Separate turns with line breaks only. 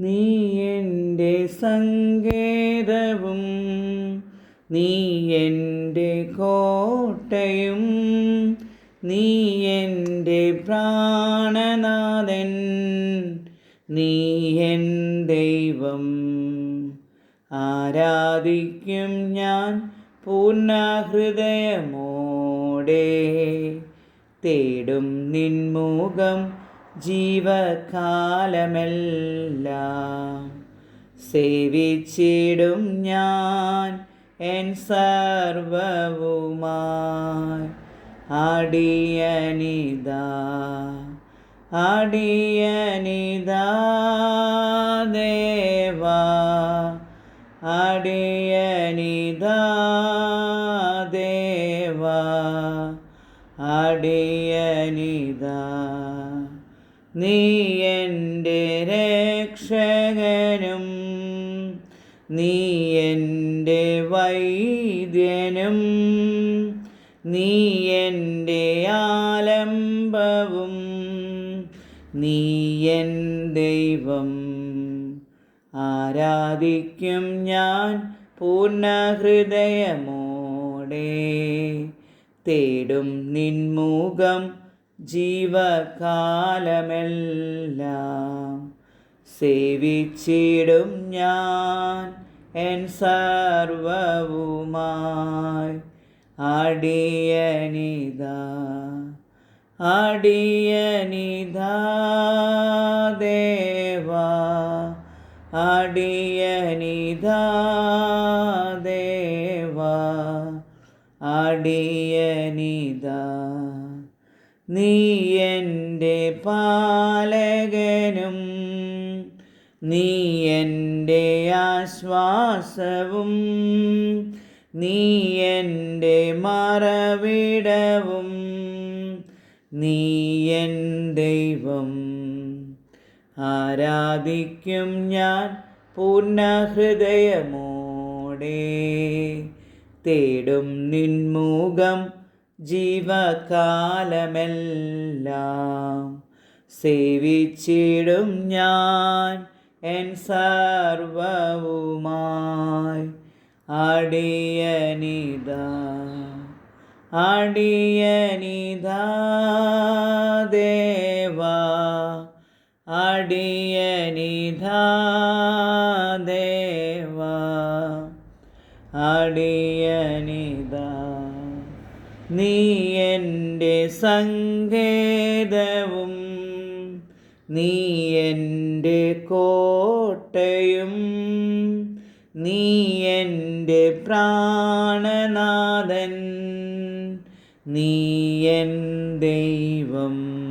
നീ എന്റെ സങ്കേതവും നീ എന്റെ കോട്ടയും നീ എന്റെ പ്രാണനാഥൻ നീ എൻ ദൈവം. ആരാധിക്കും ഞാൻ പൂർണ ഹൃദയമോടെ തേടും നിൻമുഖം ജീവകാലമെല്ലാം സേവിച്ചിടും ഞാൻ എൻ സർവവുമായി. അടിയനിതാ അടിയനിതാ ദേവാ അടിയനിതാ ദേവാ അടിയനിതാ. നീ എന്റെ രക്ഷകനും നീ എന്റെ വൈദ്യനും നീ എന്റെ ആലംബവും നീ എൻ ദൈവം. ആരാധിക്കും ഞാൻ പൂർണ ഹൃദയമോടെ തേടും നിൻമുഖം ജീവകാലമെല്ലാം സേവിച്ചിടും ഞാൻ എൻ സർവവുമായി. അടിയനിതാ അടിയനിതാ ദേവാ അടിയനിതാ ദേവാ അടിയനിതാ. നീ എന്റെ പാലകനും നീ എന്റെ ആശ്വാസവും നീ എന്റെ മറവിടവും നീ എൻ ദൈവം. ആരാധിക്കും ഞാൻ പൂർണ ഹൃദയമോടെ തേടും നിൻമുഖം ജീവകാലമെല്ലാം സേവിച്ചിടും ഞാൻ എൻ സർവവുമായി. അടിയനിത അടിയനിത ദേവാ അടിയനിത ദേവാ അടിയനിതാ. നീ എന്റെ സങ്കേതവും നീ എന്റെ കോട്ടയും നീ എന്റെ പ്രാണനാഥൻ നീ എൻ ദൈവം.